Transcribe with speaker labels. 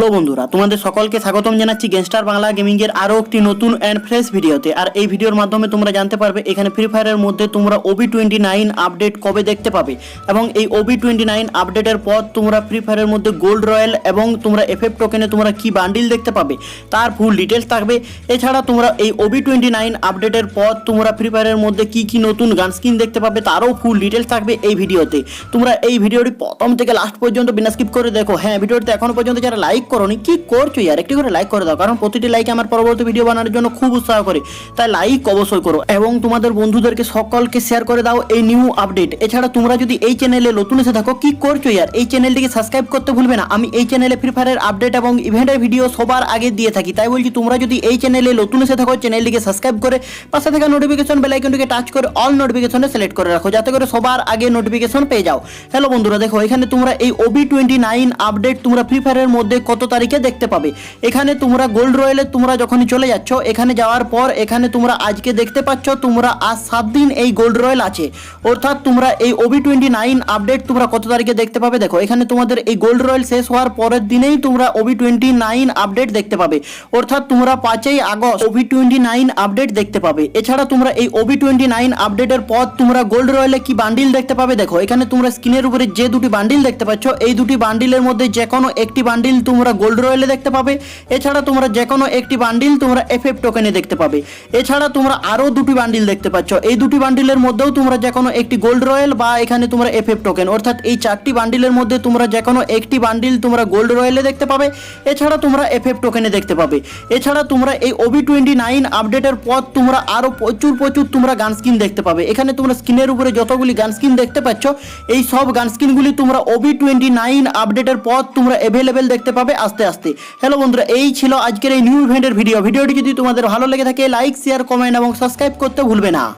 Speaker 1: Hello বন্ধুরা, তোমাদের সকলকে স্বাগতম জানাচ্ছি গেংস্টার বাংলা গেমিং এর আরও একটি নতুন অ্যান্ড ফ্রেশ ভিডিওতে আর এই ভিডিওর মাধ্যমে তোমরা জানতে পারবে, এখানে ফ্রি ফায়ারের মধ্যে তোমরা ওবি টোয়েন্টি নাইন আপডেট কবে দেখতে পাবে? এবং এই ওবি টোয়েন্টি নাইন আপডেটের পর তোমরা ফ্রি ফায়ারের মধ্যে গোল্ড রয়্যাল এবং তোমরা এফএফ টোকেনে তোমরা কি বান্ডিল দেখতে পাবে? তার ফুল ডিটেলস থাকবে। এছাড়া তোমরা এই ওবি টোয়েন্টি নাইন আপডেটের পর তোমরা ফ্রি ফায়ারের মধ্যে কি কি নতুন গান স্কিন দেখতে পাবে, তারও ফুল ডিটেলস থাকবে এই ভিডিওতে তোমরা এই ভিডিওটি প্রথম থেকে লাস্ট পর্যন্ত বিনা স্কিপ করে দেখো। হ্যাঁ ভিডিওতে এখনও পর্যন্ত যারা লাইক করোনি, কি করছ ইয়ার? একটি করে লাইক করে দাও, কারণ প্রতিটি লাইক আমার পরবর্তী ভিডিও বানানোর জন্য খুব উৎসাহ করে। তাই লাইক অবশ্যই করো এবং তোমাদের বন্ধুদেরকে সকলকে শেয়ার করে দাও এই নিউ আপডেট এছাড়া তোমরা যদি এই চ্যানেলে নতুন এসে থাকো, কি করছ ইয়ার? এই চ্যানেলটিকে সাবস্ক্রাইব করতে ভুলবে না। আমি এই চ্যানেলে ফ্রি ফায়ারের আপডেট এবং ইভেন্টের ভিডিও সবার আগে দিয়ে থাকি। তাই বলছি, তোমরা যদি এই চ্যানেলে নতুন এসে থাকো চ্যানেলটিকে সাবস্ক্রাইব করে পাশে থাকা নোটিফিকেশন বেল আইকনটিকে টাচ করে অল নোটিফিকেশনে সিলেক্ট করে রাখো, যাতে করে সবার আগে নোটিফিকেশন পেয়ে যাও। হ্যালো বন্ধুরা, দেখো এখানে তোমরা এই ওবি টোয়েন্টি নাইন আপডেট তোমরা ফ্রি ফায়ারের মধ্যে কত তারিখে দেখতে পাবে। এখানে তোমরা গোল্ড রয়েলে তোমরা যখনই চলে যাচ্ছ, এখানে যাওয়ার পর এখানে তোমরা আজকে দেখতে পাচ্ছ তোমরা আজ সাত দিন এই গোল্ড রয়েল আছে। অর্থাৎ তোমরা এই ওবি টোয়েন্টি নাইন আপডেট তোমরা কত তারিখে দেখতে পাবে? দেখো, এখানে তোমাদের এই গোল্ড রয়েল শেষ হওয়ার পরের দিনেই তোমরা ওবি টোয়েন্টি নাইন আপডেট দেখতে পাবে। অর্থাৎ তোমরা পাঁচই August OB twenty nine update দেখতে পাবে। এছাড়া তোমরা এই ওবি টোয়েন্টি নাইন আপডেটের পর তোমরা গোল্ড রয়েলে কি বান্ডিল দেখতে পাবে? দেখো, এখানে তোমরা স্ক্রিনের উপরে যে দুটি বান্ডিল দেখতে পাচ্ছ, এই দুটি বান্ডিলের মধ্যে যে কোনো একটি বান্ডিল তোমরা গোল্ড রয়েলে দেখতে পাবে। এছাড়া তোমরা যে কোনো একটি বান্ডিল তোমরা এফএফ টোকেনে দেখতে পাবে। এছাড়া তোমরা আরও দুটি বান্ডিল দেখতে পাচ্ছ। এই দুটি বান্ডিলের মধ্যেও তোমরা যে কোনো একটি গোল্ড রয়েল বা এখানে তোমরা এফএফ টোকেন অর্থাৎ এই চারটি বান্ডিলের মধ্যে তোমরা যে কোনো একটি বান্ডিল তোমরা গোল্ড রয়েলে দেখতে পাবে। এছাড়া তোমরা এফএফ টোকেনে দেখতে পাবে। এছাড়া তোমরা এই ওবি টোয়েন্টি নাইন আপডেটের পর তোমরা আরও প্রচুর প্রচুর তোমরা গান স্কিন দেখতে পাবে। এখানে তোমরা স্ক্রিনের উপরে যতগুলি গান স্কিন দেখতে পাচ্ছ, এই সব গান স্কিনগুলি তোমরা ওবি টোয়েন্টি নাইন আপডেটের পর তোমরা অ্যাভেলেবেল দেখতে পাবে। আস্তে আস্তে। হ্যালো বন্ধুরা, এই ছিল আজকের এই নিউ ইভেন্টের ভিডিও ভিডিওটি যদি তোমাদের ভালো লেগে থাকে লাইক শেয়ার কমেন্ট এবং সাবস্ক্রাইব করতে ভুলবে না।